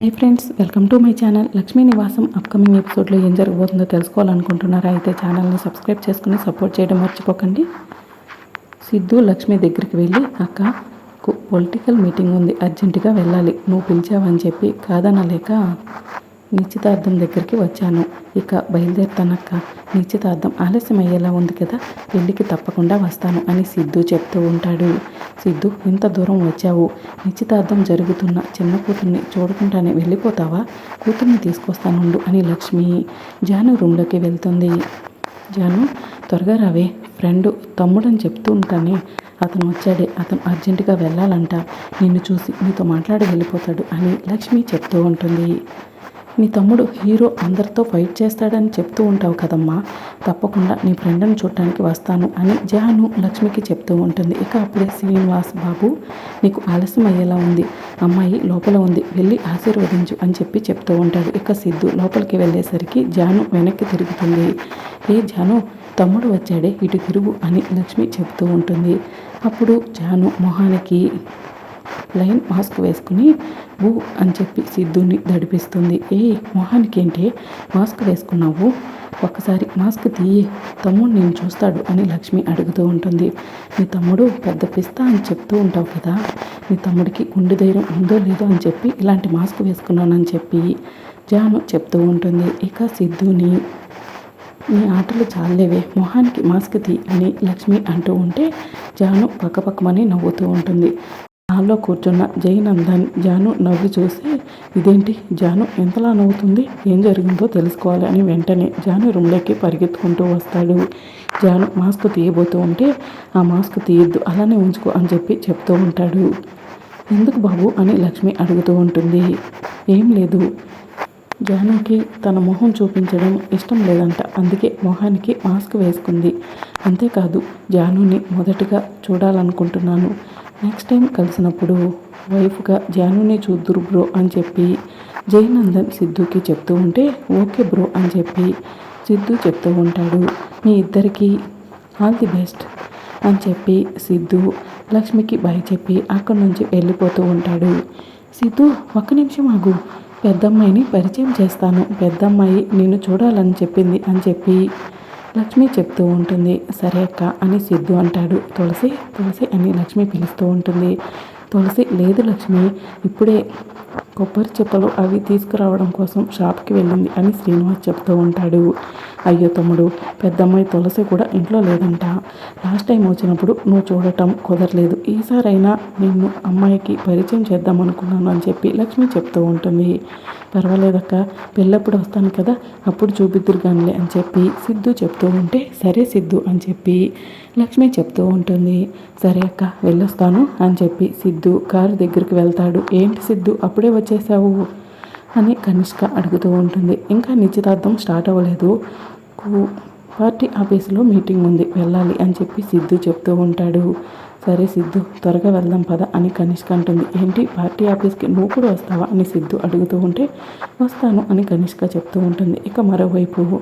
Hey friends welcome to my channel Lakshmi Nivasam upcoming ఎపిసోడ్లో ఏం జరగబోతుందో తెలుసుకోవాలనుకుంటున్నారా అయితే ఛానల్ని సబ్స్క్రైబ్ చేసుకుని సపోర్ట్ చేయడం మర్చిపోకండి. సిద్ధు లక్ష్మి దగ్గరికి వెళ్ళి అక్క పొలిటికల్ మీటింగ్ ఉంది అర్జెంటుగా వెళ్ళాలి. నువ్వు పిలిచావని చెప్పి కాదనలేక నిశ్చితార్థం దగ్గరికి వచ్చాను. ఇక బయలుదేరుతానక్క. నిశ్చితార్థం ఆలస్యం అయ్యేలా ఉంది కదా పెళ్ళికి తప్పకుండా వస్తాను అని సిద్ధు చెప్తూ ఉంటాడు. సిద్ధు ఇంత దూరం వచ్చావు. నిశ్చితార్థం జరుగుతున్న చిన్న కూతుర్ని చూడకుండానే వెళ్ళిపోతావా? కూతుర్ని తీసుకొస్తానుండు అని లక్ష్మి జాను రూమ్లోకి వెళ్తుంది. జాను త్వరగా రావే. ఫ్రెండ్ తమ్ముడని చెప్తూ ఉంటానే. అతను వచ్చాడే. అతను అర్జెంటుగా వెళ్ళాలంట. నిన్ను చూసి నీతో మాట్లాడి వెళ్ళిపోతాడు అని లక్ష్మి చెప్తూ ఉంటుంది. నీ తమ్ముడు హీరో అందరితో ఫైట్ చేస్తాడని చెప్తూ ఉంటావు కదమ్మా. తప్పకుండా నీ ఫ్రెండ్ని చూడటానికి వస్తాను అని జాను లక్ష్మికి చెప్తూ ఉంటుంది. ఇక అప్పుడే శ్రీనివాస్ బాబు నీకు ఆలస్యం అయ్యేలా ఉంది. అమ్మాయి లోపల ఉంది. వెళ్ళి ఆశీర్వదించు అని చెప్పి చెప్తూ ఉంటాడు. ఇక సిద్ధు లోపలికి వెళ్ళేసరికి జాను వెనక్కి తిరుగుతుంది. ఏ జాను తమ్ముడు వచ్చాడే ఇటు తిరుగు అని లక్ష్మి చెప్తూ ఉంటుంది. అప్పుడు జాను మొహానికి లైన్ మాస్క్ వేసుకుని బూ అని చెప్పి సిద్ధుని దడిపిస్తుంది. ఏ మొహానికి ఏంటి మాస్క్ వేసుకున్నావు? ఒక్కసారి మాస్క్ తీయి. తమ్ముడు నేను చూస్తాడు అని లక్ష్మి అడుగుతూ ఉంటుంది. మీ తమ్ముడు పెద్ద పిస్తా అని చెప్తూ ఉంటావు కదా? మీ తమ్ముడికి గుండె ధైర్యం ఉందో లేదో అని చెప్పి ఇలాంటి మాస్క్ వేసుకున్నానని చెప్పి జాను చెప్తూ ఉంటుంది. ఇక సిద్ధుని నీ ఆటలు చాలేవే మొహానికి మాస్క్ తీ అని లక్ష్మి అంటూ ఉంటే జాను పక్కపక్కమని నవ్వుతూ ఉంటుంది. హాల్లో కూర్చున్న జయనందన్ జాను నవ్వి చూసి ఇదేంటి జాను ఎంతలా నవ్వుతుంది? ఏం జరిగిందో తెలుసుకోవాలి అని వెంటనే జాను రూమ్లోకి పరిగెత్తుకుంటూ వస్తాడు. జాను మాస్క్ తీయబోతూ ఉంటే ఆ మాస్క్ తీయద్దు అలానే ఉంచుకో అని చెప్పి చెప్తూ ఉంటాడు. ఎందుకు బాబు? అని లక్ష్మి అడుగుతూ ఉంటుంది. ఏం లేదు. జానుకి తన మొహం చూపించడం ఇష్టం లేదంట. అందుకే మొహానికి మాస్క్ వేసుకుంది. అంతేకాదు జానుని మొదటగా చూడాలనుకుంటున్నాను. నెక్స్ట్ టైం కలిసినప్పుడు వైఫ్గా జానునే చూద్దురు బ్రో అని చెప్పి జయనందన్ సిద్ధుకి చెప్తూ ఉంటే ఓకే బ్రో అని చెప్పి సిద్ధు చెప్తూ ఉంటాడు. మీ ఇద్దరికి ఆల్ ది బెస్ట్ అని చెప్పి సిద్ధు లక్ష్మికి బాయ్ చెప్పి అక్కడి నుంచి వెళ్ళిపోతూ ఉంటాడు. సిద్ధు ఒక్క నిమిషం ఆగు. పెద్దమ్మాయిని పరిచయం చేస్తాను. పెద్దమ్మాయి నేను చూడాలని చెప్పింది అని చెప్పి లక్ష్మి చెప్తూ ఉంటుంది సరే అక్క అని సిద్ధు అంటాడు. తులసి తులసి అని లక్ష్మి పిలుస్తూ ఉంటుంది. తులసి లేదు లక్ష్మి ఇప్పుడే కొబ్బరి చెప్పలు అవి తీసుకురావడం కోసం షాప్కి వెళ్ళింది అని శ్రీనివాస్ చెప్తూ ఉంటాడు. అయ్యో తమ్ముడు పెద్దమ్మాయి తులసి కూడా ఇంట్లో లేదంట. లాస్ట్ టైం వచ్చినప్పుడు నువ్వు చూడటం కుదరలేదు. ఈసారైనా నిన్ను అమ్మాయికి పరిచయం చేద్దాం అనుకున్నాను అని చెప్పి లక్ష్మి చెప్తూ ఉంటుంది. పర్వాలేదక్క పెళ్ళప్పుడు వస్తాను కదా అప్పుడు చూపిద్దురు కానీ అని చెప్పి సిద్ధు చెప్తూ ఉంటే సరే సిద్ధు అని చెప్పి లక్ష్మి చెప్తూ ఉంటుంది. సరే అక్క వెళ్ళొస్తాను అని చెప్పి సిద్ధు కారు దగ్గరికి వెళ్తాడు. ఏంటి సిద్ధు అప్పుడే వచ్చేసావు? అని కనిష్క అడుగుతూ ఉంటుంది. ఇంకా నిశ్చితార్థం స్టార్ట్ అవ్వలేదు. పార్టీ ఆఫీసులో మీటింగ్ ఉంది. వెళ్ళాలి అని చెప్పి సిద్ధు చెప్తూ ఉంటాడు. సరే సిద్ధు త్వరగా వెళ్దాం పద అని కనిష్క అంటుంది. ఏంటి? పార్టీ ఆఫీస్కి నువ్వు కూడా వస్తావా? అని సిద్ధు అడుగుతూ ఉంటే వస్తాను అని కనిష్క చెప్తూ ఉంటుంది. ఇక మరోవైపు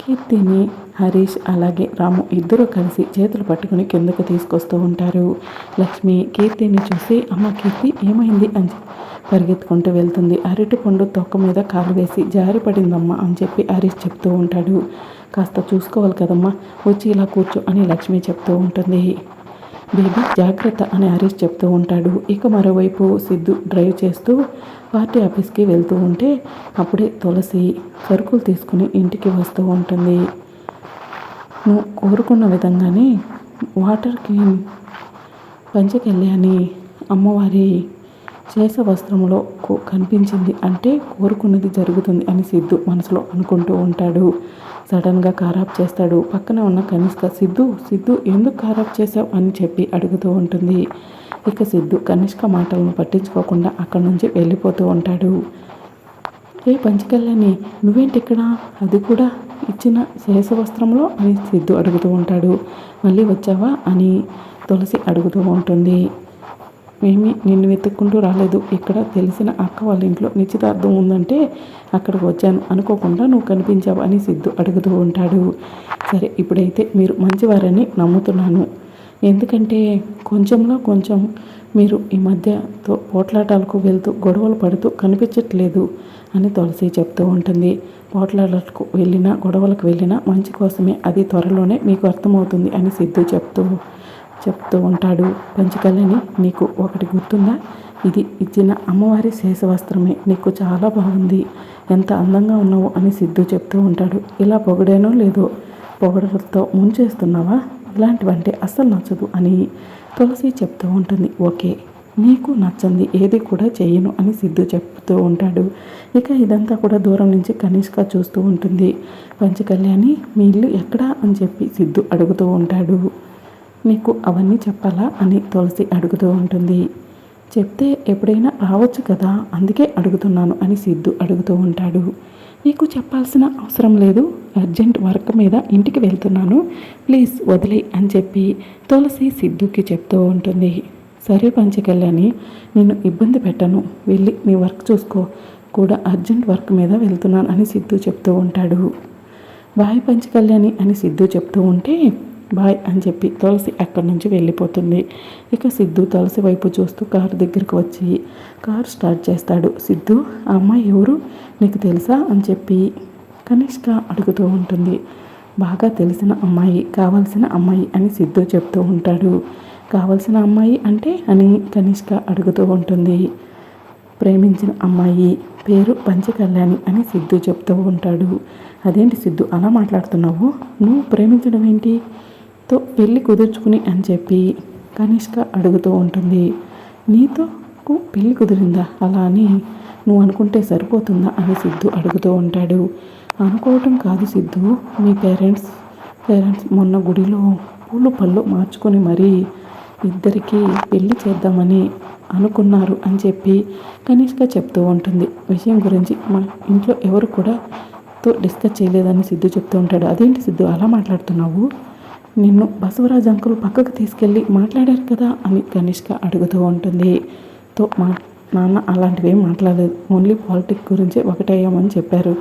కీర్తిని హరీష్ అలాగే రాము ఇద్దరూ కలిసి చేతులు పట్టుకుని కిందకు తీసుకొస్తూ ఉంటారు. లక్ష్మి కీర్తిని చూసి అమ్మ కీర్తి ఏమైంది? అని పరిగెత్తుకుంటూ వెళ్తుంది. అరటి పండు తొక్క మీద కాలు వేసి జారి పడిందమ్మా అని చెప్పి హరీష్ చెప్తూ ఉంటాడు. కాస్త చూసుకోవాలి కదమ్మా వచ్చి ఇలా కూర్చో అని లక్ష్మి చెప్తూ ఉంటుంది. బేబీ జాగ్రత్త అని హరీష్ చెప్తూ ఉంటాడు. ఇక మరోవైపు సిద్ధు డ్రైవ్ చేస్తూ పార్టీ ఆఫీస్కి వెళ్తూ ఉంటే అప్పుడే తులసి సరుకులు తీసుకుని ఇంటికి వస్తూ ఉంటుంది. నువ్వు కోరుకున్న విధంగానే వాటర్కి పంచకెళ్ళి అని అమ్మవారి శేష వస్త్రంలో కనిపించింది అంటే కోరుకున్నది జరుగుతుంది అని సిద్ధు మనసులో అనుకుంటూ ఉంటాడు. సడన్గా ఖరాబ్ చేస్తాడు. పక్కన ఉన్న కనిష్క సిద్ధు సిద్ధు ఎందుకు ఖరాబ్ చేశావు? అని చెప్పి అడుగుతూ ఉంటుంది. ఇక సిద్ధు కనిష్క మాటలను పట్టించుకోకుండా అక్కడి నుంచి వెళ్ళిపోతూ ఉంటాడు. ఏ పంచకల్యాణి నువ్వేంటి ఇక్కడ అది కూడా ఇచ్చిన శేష వస్త్రంలో అని సిద్ధు అడుగుతూ ఉంటాడు. మళ్ళీ వచ్చావా? అని తులసి అడుగుతూ ఉంటుంది. మేమీ నిన్ను వెతుక్కుంటూ రాలేదు. ఇక్కడ తెలిసిన అక్క వాళ్ళ ఇంట్లో నిశ్చితార్థం ఉందంటే అక్కడికి వచ్చాను. అనుకోకుండా నువ్వు కనిపించావు అని సిద్ధు అడుగుతూ ఉంటాడు. సరే ఇప్పుడైతే మీరు మంచివారని నమ్ముతున్నాను. ఎందుకంటే కొంచెంలో కొంచెం మీరు ఈ మధ్యతో పోట్లాటాలకు వెళ్తూ గొడవలు పడుతూ కనిపించట్లేదు అని తులసి చెప్తూ ఉంటుంది. పోట్లాటలకు వెళ్ళినా గొడవలకు వెళ్ళినా మంచి కోసమే. అది త్వరలోనే మీకు అర్థమవుతుంది అని సిద్ధు చెప్తూ చెప్తూ ఉంటాడు పంచకళ్యాణి నీకు ఒకటి గుర్తుందా? ఇది ఇచ్చిన అమ్మవారి శేషవస్త్రమే. నీకు చాలా బాగుంది. ఎంత అందంగా ఉన్నావు అని సిద్ధు చెప్తూ ఉంటాడు. ఇలా పొగడేనో లేదో పొగడలతో ముంచేస్తున్నావా? ఇలాంటివంటే అస్సలు నచ్చదు అని తులసి చెప్తూ ఉంటుంది. ఓకే నీకు నచ్చంది. ఏది కూడా చేయను అని సిద్ధు చెప్తూ ఉంటాడు. ఇక ఇదంతా కూడా దూరం నుంచి కనిష్క చూస్తూ ఉంటుంది. పంచకళ్యాణి మీ ఇల్లు ఎక్కడా అని చెప్పి సిద్ధు అడుగుతూ ఉంటాడు. నీకు అవన్నీ చెప్పాలా అని తులసి అడుగుతూ ఉంటుంది. చెప్తే ఎప్పుడైనా రావచ్చు కదా అందుకే అడుగుతున్నాను అని సిద్ధు అడుగుతూ ఉంటాడు. నీకు చెప్పాల్సిన అవసరం లేదు అర్జెంట్ వర్క్ మీద ఇంటికి వెళ్తున్నాను ప్లీజ్ వదిలే అని చెప్పి తులసి సిద్ధుకి చెప్తూ ఉంటుంది. సరే పంచకళ్యాణి నేను ఇబ్బంది పెట్టను వెళ్ళి నీ వర్క్ చూసుకో కూడా అర్జెంట్ వర్క్ మీద వెళ్తున్నాను అని సిద్ధు చెప్తూ ఉంటాడు. బాయ్ పంచకళ్యాణి అని సిద్ధు చెప్తూ ఉంటే బాయ్ అని చెప్పి తులసి అక్కడి నుంచి వెళ్ళిపోతుంది. ఇక సిద్ధు తులసి వైపు చూస్తూ కారు దగ్గరికి వచ్చి కారు స్టార్ట్ చేస్తాడు. సిద్ధు ఆ అమ్మాయి ఎవరు? నీకు తెలుసా? అని చెప్పి కనిష్క అడుగుతూ ఉంటుంది. బాగా తెలిసిన అమ్మాయి కావాల్సిన అమ్మాయి అని సిద్ధు చెప్తూ ఉంటాడు. కావాల్సిన అమ్మాయి అంటే? అని కనిష్క అడుగుతూ ఉంటుంది. ప్రేమించిన అమ్మాయి పేరు పంచకళ్యాణి అని సిద్ధు చెప్తూ ఉంటాడు. అదేంటి సిద్ధు అలా మాట్లాడుతున్నావు? నువ్వు ప్రేమించడం ఏంటి? తో పెళ్ళి కుదుర్చుకుని అని చెప్పి కనిష్క అడుగుతూ ఉంటుంది. నీతో పెళ్ళి కుదిరిందా? అలా అని నువ్వు అనుకుంటే సరిపోతుందా? అని సిద్ధు అడుగుతూ ఉంటాడు. అనుకోవటం కాదు సిద్ధు. మీ పేరెంట్స్ పేరెంట్స్ మొన్న గుడిలో పూలు పళ్ళు మార్చుకొని మరీ ఇద్దరికి పెళ్ళి చేద్దామని అనుకున్నారు అని చెప్పి కనిష్క చెప్తూ ఉంటుంది. విషయం గురించి మా ఇంట్లో ఎవరు కూడా తో డిస్కస్ చేయలేదని సిద్ధు చెప్తూ ఉంటాడు. అదేంటి సిద్ధు? అలా మాట్లాడుతున్నావు? నిన్ను బసవరాజ్ అంకుల్ పక్కకు తీసుకెళ్ళి మాట్లాడారు కదా అని కనిష్క అడుగుతూ ఉంటుంది. తో మా నాన్న అలాంటివి మాట్లాడలేదు. ఓన్లీ పాలిటిక్ గురించే ఒకటయ్యామని చెప్పారు.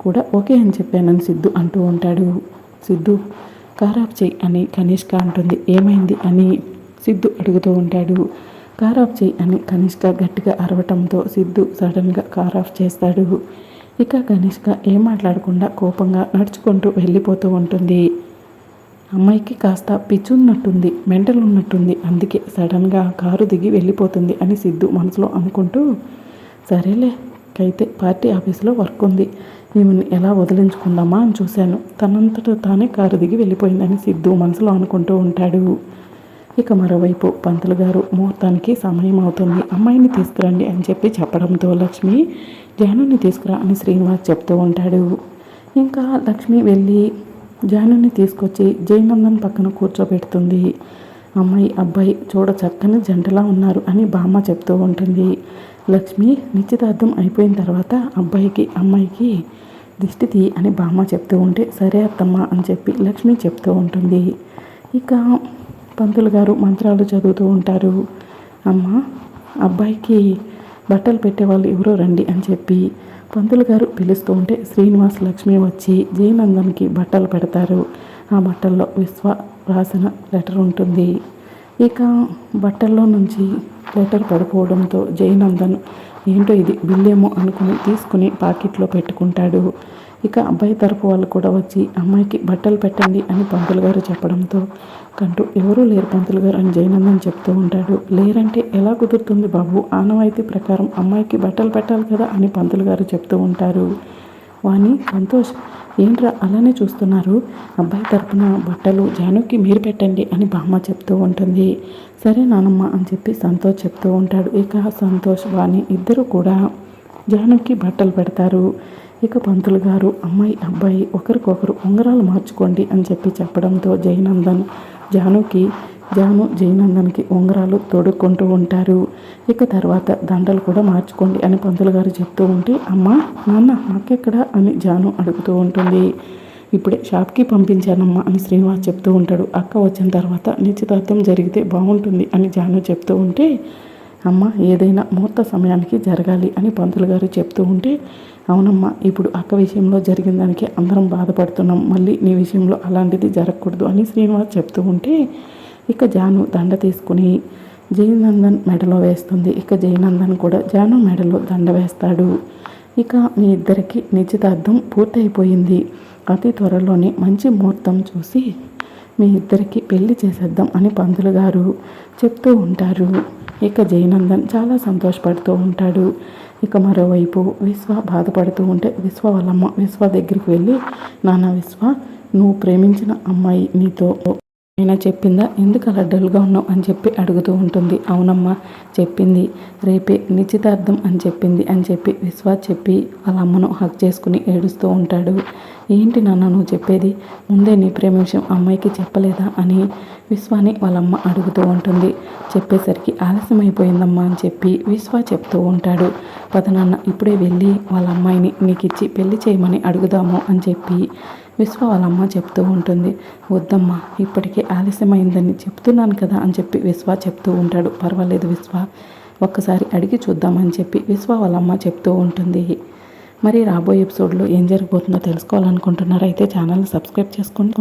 కూడా ఓకే అని చెప్పానని సిద్ధు అంటూ ఉంటాడు. సిద్ధు కారాఫ్ చేయి అని కనిష్క అంటుంది. ఏమైంది? అని సిద్ధు అడుగుతూ ఉంటాడు. కారాఫ్ చేయి అని కనిష్క గట్టిగా అరవటంతో సిద్ధు సడన్గా కారాఫ్ చేస్తాడు. ఇక కనిష్క ఏం మాట్లాడకుండా కోపంగా నడుచుకుంటూ వెళ్ళిపోతూ ఉంటుంది. అమ్మాయికి కాస్త పిచ్చున్నట్టుంది మెంటల్ ఉన్నట్టుంది అందుకే సడన్గా కారు దిగి వెళ్ళిపోతుంది అని సిద్ధు మనసులో అనుకుంటూ సరేలే అయితే పార్టీ ఆఫీసులో వర్క్ ఉంది ఈమెను ఎలా వదిలించుకుందామా అని చూశాను. తనంతట తానే కారు దిగి వెళ్ళిపోయిందని సిద్ధు మనసులో అనుకుంటూ ఉంటాడు. ఇక మరోవైపు పంతులు గారు ముహూర్తానికి సమయం అవుతుంది. అమ్మాయిని తీసుకురండి అని చెప్పి చెప్పడంతో లక్ష్మి జానుని తీసుకురా అని శ్రీనివాస్ చెప్తూ ఉంటాడు. ఇంకా లక్ష్మి వెళ్ళి జానుని తీసుకొచ్చి జయనందన్ పక్కన కూర్చోబెడుతుంది. అమ్మాయి అబ్బాయి చూడ చక్కని జంటలా ఉన్నారు అని బామ్మ చెప్తూ ఉంటుంది. లక్ష్మి నిశ్చితార్థం అయిపోయిన తర్వాత అబ్బాయికి అమ్మాయికి దిష్టి తీ అని బామ్మ చెప్తూ ఉంటే సరే అత్తమ్మ అని చెప్పి లక్ష్మి చెప్తూ ఉంటుంది. ఇక పంతులు గారు మంత్రాలు చదువుతూ ఉంటారు. అమ్మ అబ్బాయికి బట్టలు పెట్టేవాళ్ళు ఎవరో రండి అని చెప్పి పంతులు గారు పిలుస్తూ ఉంటే శ్రీనివాస్ లక్ష్మి వచ్చి జయనందన్కి బట్టలు పెడతారు. ఆ బట్టల్లో విశ్వ రాసిన లెటర్ ఉంటుంది. ఇక బట్టల్లో నుంచి లెటర్ పడిపోవడంతో జయనందన్ ఏంటో ఇది బిల్లేమో అనుకుని తీసుకుని పాకెట్లో పెట్టుకుంటాడు. ఇక అబ్బాయి తరపు వాళ్ళు కూడా వచ్చి అమ్మాయికి బట్టలు పెట్టండి అని పంతులు గారు చెప్పడంతో కంటూ ఎవరూ లేరు పంతులు గారు అని జయనందన్ చెప్తూ ఉంటాడు. లేరంటే ఎలా కుదురుతుంది బాబు? ఆనవాయితీ ప్రకారం అమ్మాయికి బట్టలు పెట్టాలి కదా అని పంతులు గారు చెప్తూ ఉంటారు. వాణి సంతోష్ ఏంట్రా అలానే చూస్తున్నారు? అబ్బాయి తరపున బట్టలు జానుకి మీరు పెట్టండి అని బామ్మ చెప్తూ ఉంటుంది. సరే నానమ్మ అని చెప్పి సంతోష్ చెప్తూ ఉంటాడు. ఇక సంతోష్ వాణి ఇద్దరు కూడా జానుకి బట్టలు పెడతారు. ఇక పంతులు గారు అమ్మాయి అబ్బాయి ఒకరికొకరు ఉంగరాలు మార్చుకోండి అని చెప్పి చెప్పడంతో జయనందన్ జానుకి జాను జయనందన్కి ఉంగరాలు తొడుక్కుంటూ ఉంటారు. ఇక తర్వాత దండలు కూడా మార్చుకోండి అని పంతులు గారు చెప్తూ ఉంటే అమ్మ నాన్న మాకెక్కడ అని జాను అడుగుతూ ఉంటుంది. ఇప్పుడే షాప్కి పంపించానమ్మా అని శ్రీనివాస్ చెప్తూ ఉంటాడు. అక్క వచ్చిన తర్వాత నిశ్చితార్థం జరిగితే బాగుంటుంది అని జాను చెప్తూ ఉంటే అమ్మ ఏదైనా ముహూర్త సమయానికి జరగాలి అని పంతులు గారు చెప్తూ ఉంటే అవునమ్మా ఇప్పుడు అక్క విషయంలో జరిగిన దానికి అందరం బాధపడుతున్నాం. మళ్ళీ నీ విషయంలో అలాంటిది జరగకూడదు అని శ్రీనివాస్ చెప్తూ ఉంటే ఇక జాను దండ తీసుకుని జయనందన్ మెడలో వేస్తుంది. ఇక జయనందన్ కూడా జాను మెడలో దండ వేస్తాడు. ఇక మీ ఇద్దరికి నిశ్చితార్థం పూర్తయిపోయింది. అతి త్వరలోనే మంచి ముహూర్తం చూసి మీ ఇద్దరికి పెళ్ళి చేసేద్దాం అని పంతులు గారు చెప్తూ ఉంటారు. ఇక జయనందన్ చాలా సంతోషపడుతూ ఉంటాడు. ఇక మరోవైపు విశ్వ బాధపడుతూ ఉంటే విశ్వ వాళ్ళమ్మ విశ్వ దగ్గరికి వెళ్ళి నాన్న విశ్వ నువ్వు ప్రేమించిన అమ్మాయి నీతో అయినా చెప్పిందా? ఎందుకు అలా డల్గా ఉన్నావు? అని చెప్పి అడుగుతూ ఉంటుంది. అవునమ్మా చెప్పింది. రేపే నిశ్చితార్థం అని చెప్పింది అని చెప్పి విశ్వాస్ చెప్పి వాళ్ళ అమ్మను హక్ చేసుకుని ఏడుస్తూ ఉంటాడు. ఏంటి నాన్న నువ్వు చెప్పేది? ముందే నీ ప్రేమ విషయం అమ్మాయికి చెప్పలేదా అని విశ్వాని వాళ్ళమ్మ అడుగుతూ ఉంటుంది. చెప్పేసరికి ఆలస్యం అయిపోయిందమ్మా అని చెప్పి విశ్వ చెప్తూ ఉంటాడు. పదనాన్న ఇప్పుడే వెళ్ళి వాళ్ళ అమ్మాయిని నీకు ఇచ్చి పెళ్ళి చేయమని అడుగుదాము అని చెప్పి విశ్వ వాళ్ళమ్మ చెప్తూ ఉంటుంది. వద్దమ్మా ఇప్పటికే ఆలస్యమైందని చెప్తున్నాను కదా అని చెప్పి విశ్వ చెప్తూ ఉంటాడు. పర్వాలేదు విశ్వ ఒక్కసారి అడిగి చూద్దామని చెప్పి విశ్వ వాళ్ళమ్మ చెప్తూ ఉంటుంది. మరి రాబోయే ఎపిసోడ్లో ఏం జరగబోతుందో తెలుసుకోవాలనుకుంటున్నారైతే ఛానల్ సబ్స్క్రైబ్ చేసుకోండి